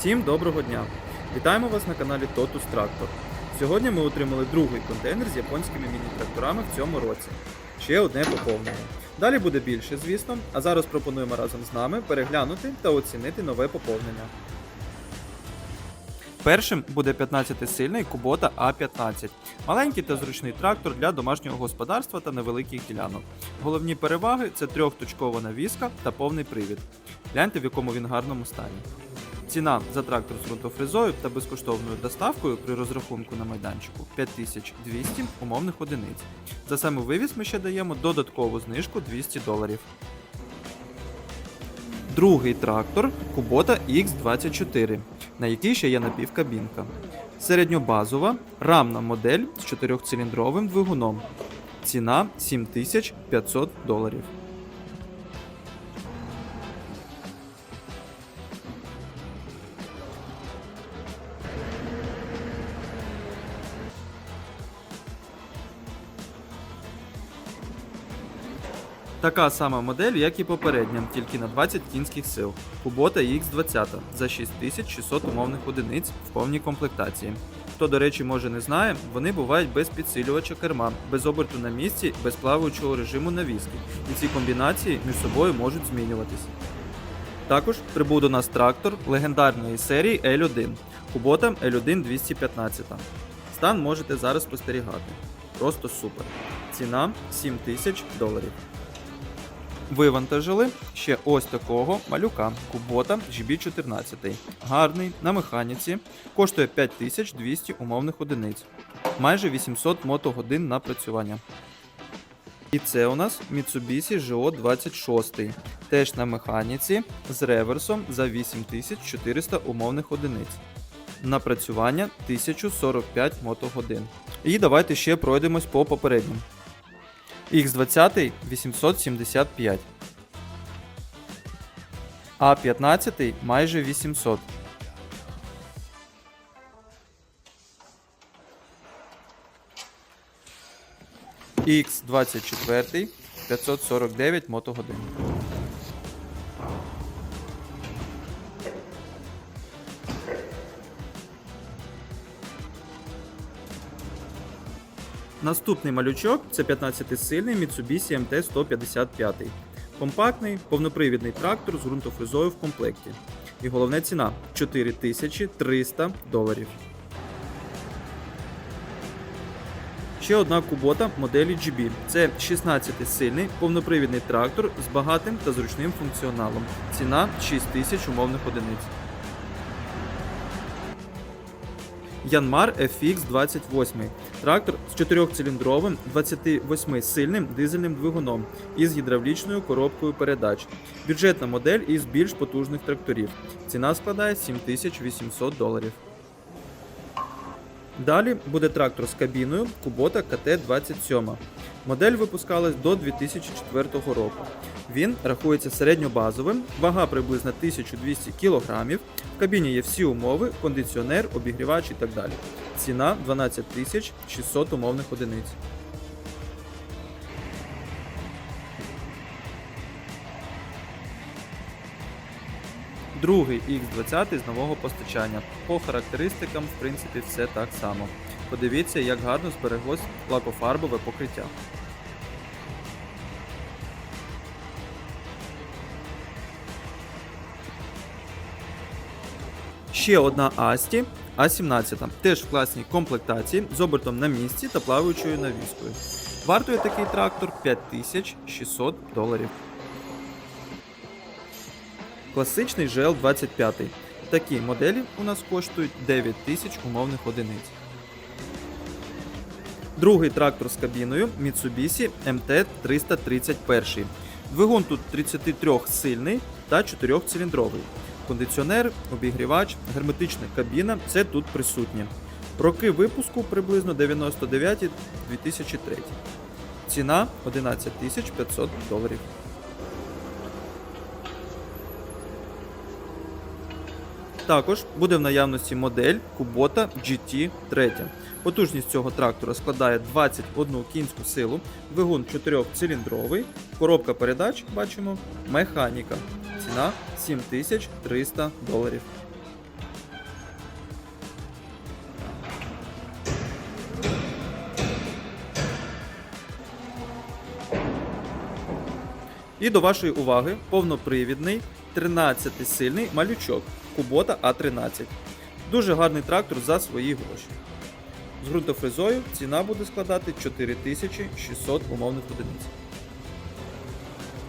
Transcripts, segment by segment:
Всім доброго дня! Вітаємо вас на каналі Totus Tractor. Сьогодні ми отримали другий контейнер з японськими міні-тракторами в цьому році. Ще одне поповнення. Далі буде більше, звісно, а зараз пропонуємо разом з нами переглянути та оцінити нове поповнення. Першим буде 15-сильний Kubota A15. Маленький та зручний трактор для домашнього господарства та невеликих ділянок. Головні переваги це трьохточкова навіска та повний привід. Гляньте, в якому він гарному стані. Ціна за трактор з ґрунтофрезою та безкоштовною доставкою при розрахунку на майданчику 5200 умовних одиниць. За саму вивіз ми ще даємо додаткову знижку 200 доларів. Другий трактор Kubota X24, на якій ще є напівкабінка. Середньобазова рамна модель з 4-циліндровим двигуном. Ціна 7500 доларів. Така сама модель, як і попередня, тільки на 20 кінських сил. Kubota X20 за 6600 умовних одиниць в повній комплектації. Хто, до речі, може не знає, вони бувають без підсилювача керма, без оберту на місці, без плаваючого режиму навіски, і ці комбінації між собою можуть змінюватись. Також прибув до нас трактор легендарної серії L1 Kubota L1 215. Стан можете зараз спостерігати. Просто супер. Ціна 7000 доларів. Вивантажили ще ось такого малюка Kubota GB14. Гарний, на механіці, коштує 5200 умовних одиниць, майже 800 мотогодин напрацювання. І це у нас Mitsubishi GO26, теж на механіці з реверсом за 8400 умовних одиниць. Напрацювання 1045 мотогодин. І давайте ще пройдемось по попереднім. X20 875. А15 майже 800. X24 549 мотогодин. Наступний малючок це 15-сильний Mitsubishi MT-155. Компактний, повнопривідний трактор з ґрунтофрезою в комплекті. І головна ціна 4300 доларів. Ще одна кубота моделі GB. Це 16-сильний повнопривідний трактор з багатим та зручним функціоналом. Ціна 6000 умовних одиниць. Янмар FX28. Трактор з 4-циліндровим 28-сильним дизельним двигуном із гідравлічною коробкою передач. Бюджетна модель із більш потужних тракторів. Ціна складає 7800 доларів. Далі буде трактор з кабіною Kubota КТ-27. Модель випускалась до 2004 року. Він рахується середньобазовим, вага приблизно 1200 кг. В кабіні є всі умови, кондиціонер, обігрівач і так далі. Ціна 12 600 умовних одиниць. Другий X20 з нового постачання. По характеристикам, в принципі, все так само. Подивіться, як гарно збереглось лакофарбове покриття. Ще одна Асті А17, теж в класній комплектації з обертом на місці та плаваючою навіскою. Вартує такий трактор 5600 доларів. Класичний GL25. Такі моделі у нас коштують 9000 умовних одиниць. Другий трактор з кабіною Mitsubishi MT331. Двигун тут 33 сильний та 4-циліндровий. Кондиціонер, обігрівач, герметична кабіна це тут присутнє. Роки випуску приблизно 99-2003. Ціна 11 500 доларів. Також буде в наявності модель Kubota GT3. Потужність цього трактора складає 21 кінську силу, вигун 4-циліндровий, коробка передач, бачимо, механіка. Ціна 7300 доларів. І до вашої уваги повнопривідний 13-сильний малючок. Kubota A13. Дуже гарний трактор за свої гроші. З ґрунтофрезою ціна буде складати 4600 умовних одиниць.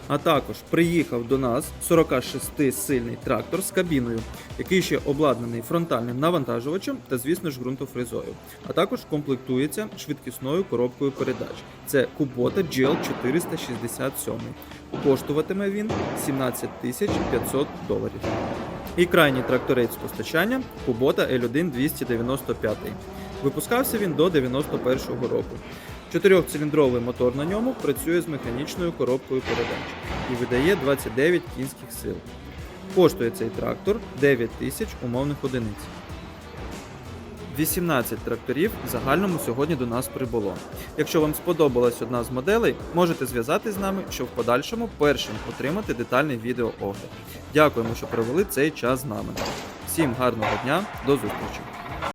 А також приїхав до нас 46-сильний трактор з кабіною, який ще обладнаний фронтальним навантажувачем та, звісно ж, ґрунтофрезою. А також комплектується швидкісною коробкою передач. Це Kubota GL 467. Коштуватиме він 17 500 доларів. І крайній тракторець постачання Кубота L1 295. Випускався він до 91-го року. Чотирьохциліндровий мотор на ньому працює з механічною коробкою передач і видає 29 кінських сил. Коштує цей трактор 9 тисяч умовних одиниць. 18 тракторів в загальному сьогодні до нас прибуло. Якщо вам сподобалась одна з моделей, можете зв'язатись з нами, щоб в подальшому першим отримати детальний відеоогляд. Дякуємо, що провели цей час з нами. Всім гарного дня, до зустрічі!